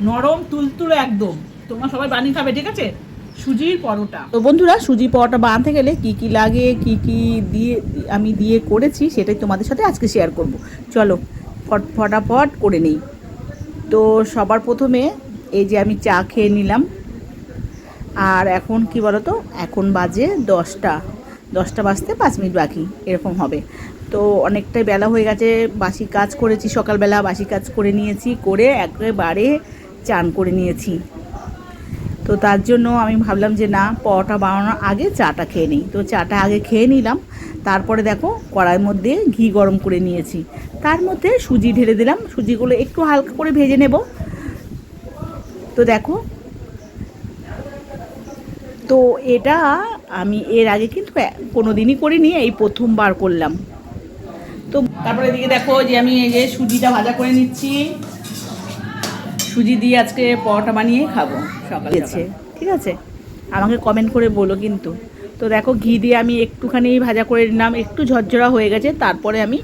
নরম তুলতুলে একদম। তোমরা সবাই বানিয়ে খাবে, ঠিক আছে? সুজির পরোটা। তো বন্ধুরা সুজির পরোটা বানাতে গেলে কি কি লাগে, কি কি দিয়ে আমি দিয়ে করেছি সেটাই তোমাদের সাথে আজকে শেয়ার করব। চলো, ফট, ফটাফট করে নিই। তো সবার প্রথমে এই যে আমি চা খেয়ে নিলাম। আর এখন কি তো এখন বাজে দশটা। দশটা বাজতে পাঁচ মিনিট বাকি, এরকম হবে। তো অনেকটাই বেলা হয়ে গেছে, বাসি কাজ করেছি সকালবেলা, বাসি কাজ করে নিয়েছি, করে একেবারে চান করে নিয়েছি। তো তার জন্য আমি ভাবলাম যে না, পরোটা বানানোর আগে চাটা খেয়ে নিই। তো চাটা আগে খেয়ে নিলাম। তারপরে দেখো কড়াইয়ের মধ্যে ঘি গরম করে নিয়েছি। তার মধ্যে সুজি ঢেলে দিলাম। সুজিগুলো একটু হালকা করে ভেজে নেব। তো দেখো। তো এটা আমি এর আগে কিন্তু কোনো দিনই করিনি, এই প্রথমবার করলাম। তো তারপরে এদিকে দেখো যে আমি এই যে সুজিটা ভাজা করে নিচ্ছি। সুজি দিয়ে আজকে পরোটা বানিয়ে খাব সকালে ঠিক আছে। আমাকে কমেন্ট করে বলো কিন্তু। তো দেখো, ঘি দিয়ে আমি একটুখানি ভাজা করে নিলাম। একটু ঝরঝরা হয়ে গেছে। তারপরে আমি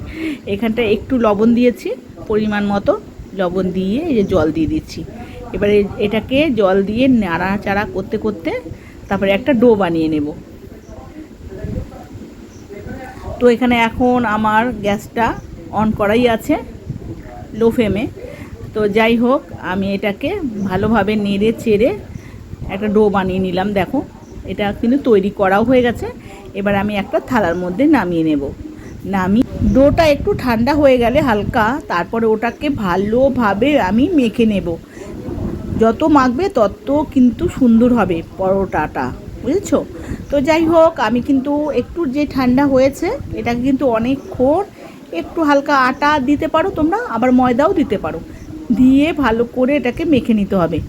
এখানটা একটু লবণ দিয়েছি, পরিমাণ মতো লবণ দিয়ে এই যে জল দিয়ে দিচ্ছি। এবারে এটাকে জল দিয়ে নাড়াচাড়া করতে করতে তারপরে একটা ডো বানিয়ে নেব। তো এখানে এখন আমার গ্যাসটা অন করাই আছে লো ফ্লেমে তো যাই হোক, আমি এটাকে ভালোভাবে নেড়ে চেড়ে একটা ডো বানিয়ে নিলাম, দেখো। এটা কিন্তু তৈরি করাও হয়ে গেছে। এবার আমি একটা থালার মধ্যে নামিয়ে নেব। নামিয়ে ডোটা একটু ঠান্ডা হয়ে গেলে হালকা, তারপরে ওটাকে ভালোভাবে আমি মেখে নেব। যত মাখবে তত কিন্তু সুন্দর হবে পরোটাটা, বুঝেছ? তো যাই হোক, আমি কিন্তু একটু যে ঠান্ডা হয়েছে, এটাকে কিন্তু অনেকক্ষণ একটু হালকা আটা দিতে পারো তোমরা, আবার ময়দাও দিতে পারো। দিয়ে ভালো করে এটাকে মেখে নিতে হবে।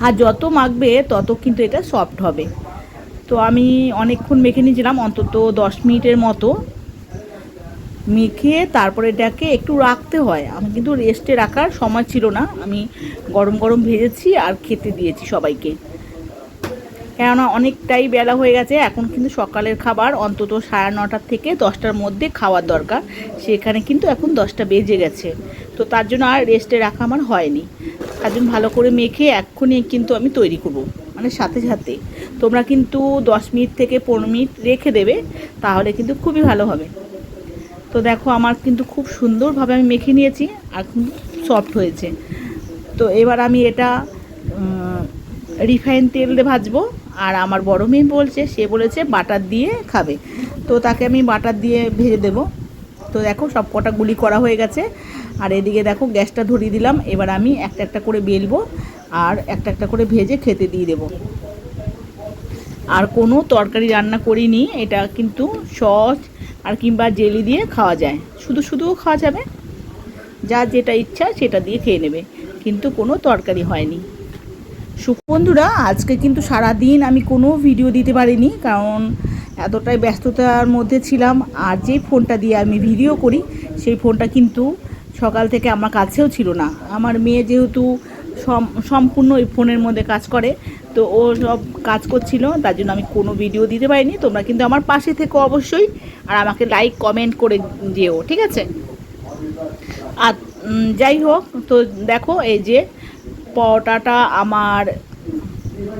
আর যত মাখবে, তত কিন্তু এটা সফট হবে। তো আমি অনেকক্ষণ মেখে নিয়েছিলাম, অন্তত দশ মিনিটের মতো। মেখে তারপরে এটাকে একটু রাখতে হয়। আমি কিন্তু রেস্টে রাখার সময় ছিল না। আমি গরম গরম ভেজেছি আর খেতে দিয়েছি সবাইকে। কেননা অনেকটাই বেলা হয়ে গেছে, এখন কিন্তু সকালের খাবার অন্তত সাড়ে নটার থেকে দশটার মধ্যে খাওয়ার দরকার। সেখানে কিন্তু এখন দশটা বেজে গেছে। তো তার জন্য আর রেস্টে রাখা আমার হয়নি। তার জন্য ভালো করে মেখে এক্ষুনি কিন্তু আমি তৈরি করব মানে সাথে সাথে। তোমরা কিন্তু দশ মিনিট থেকে পনেরো মিনিট রেখে দেবে, তাহলে কিন্তু খুবই ভালো হবে। তো দেখো আমার কিন্তু খুব সুন্দরভাবে আমি মেখে নিয়েছি, আর কিন্তু সফট হয়েছে। তো এবার আমি এটা রিফাইন তেল দিয়ে ভাজবো, আর আমার বড় মেয়ে বলছে, সে বলেছে বাটার দিয়ে খাবে। তো তাকে আমি বাটার দিয়ে ভেজে দেবো। তো দেখো সব কটা গুলি করা হয়ে গেছে। আর এদিকে দেখো গ্যাসটা ধরিয়ে দিলাম, এবার আমি একটা একটা করে বেলবো আর একটা একটা করে ভেজে খেতে দিয়ে দেবো। আর কোনো তরকারি রান্না করিনি, এটা কিন্তু সস আর কিংবা জেলি দিয়ে খাওয়া যায়। শুধু শুধুও খাওয়া যাবে যার যেটা ইচ্ছা সেটা দিয়ে খেয়ে নেবে, কিন্তু কোনো তরকারি হয়নি। বন্ধুরা, আজকে কিন্তু সারা দিন আমি কোনো ভিডিও দিতে পারিনি, কারণ এতটাই ব্যস্ততার মধ্যে ছিলাম, আর যে ফোনটা দিয়ে আমি ভিডিও করি, সেই ফোনটা কিন্তু সকাল থেকে আমার কাছেও ছিল না। আমার মেয়ে যেহেতু সম- সম্পূর্ণ ওই ফোনের মধ্যে কাজ করে, তো ও সব কাজ করছিল, তার জন্য আমি কোনো ভিডিও দিতে পারিনি। তোমরা কিন্তু আমার পাশে থেকে অবশ্যই, আর আমাকে লাইক কমেন্ট করে দিও, ঠিক আছে? আর যাই হোক, তো দেখো এই যে পরোটাটা আমার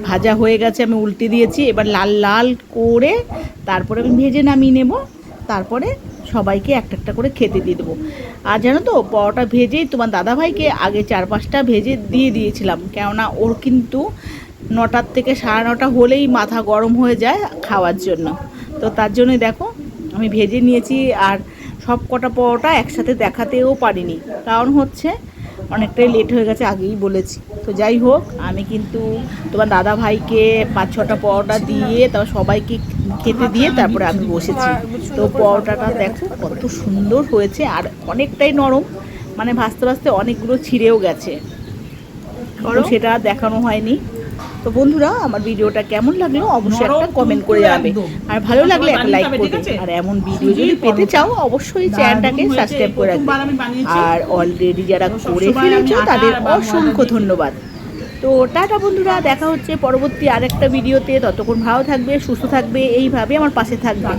ভাজা হয়ে গেছে, আমি উল্টে দিয়েছি। এবার লাল লাল করে তারপরে আমি ভেজে নামিয়ে নেব। তারপরে সবাইকে একটা একটা করে খেতে দিয়ে দেবো। আর জানো তো, পরোটা ভেজেই তোমার দাদাভাইকে আগে চার পাঁচটা ভেজে দিয়ে দিয়েছিলাম। কেননা ওর কিন্তু নটার থেকে সাড়ে নটা হলেই মাথা গরম হয়ে যায় খাওয়ার জন্য। তো তার জন্যই দেখো, আমি ভেজে নিয়েছি আর সব কটা পরোটা একসাথে দেখাতেও পারিনি। কারণ হচ্ছে অনেকটাই লেট হয়ে গেছে আগেই বলেছি। তো যাই হোক আমি কিন্তু তোমার দাদা ভাইকে পাঁচ ছটা পরোটা দিয়ে তারপর সবাইকে খেতে দিয়ে তারপরে আমি বসেছি। তো পরোটাটা দেখো কত সুন্দর হয়েছে আর অনেকটাই নরম। মানে ভাজতে ভাজতে অনেকগুলো ছিঁড়েও গেছে। সেটা দেখানো হয়নি। তো বন্ধুরা আমার ভিডিওটা কেমন লাগল অবশ্যই একটা কমেন্ট করে যাবে আর ভালো লাগলে একটা লাইক করবে আর এমন ভিডিও যদি পেতে চাও অবশ্যই চ্যানেলটাকে সাবস্ক্রাইব করে রাখবে। আর অলরেডি যারা করে ফেলেছো তাদের অসংখ্য ধন্যবাদ। তো টাটা বন্ধুরা দেখা হচ্ছে পরবর্তী আরেকটা ভিডিওতে ততক্ষণ ভালো থাকবে সুস্থ থাকবে এইভাবে আমার পাশে থাকবে।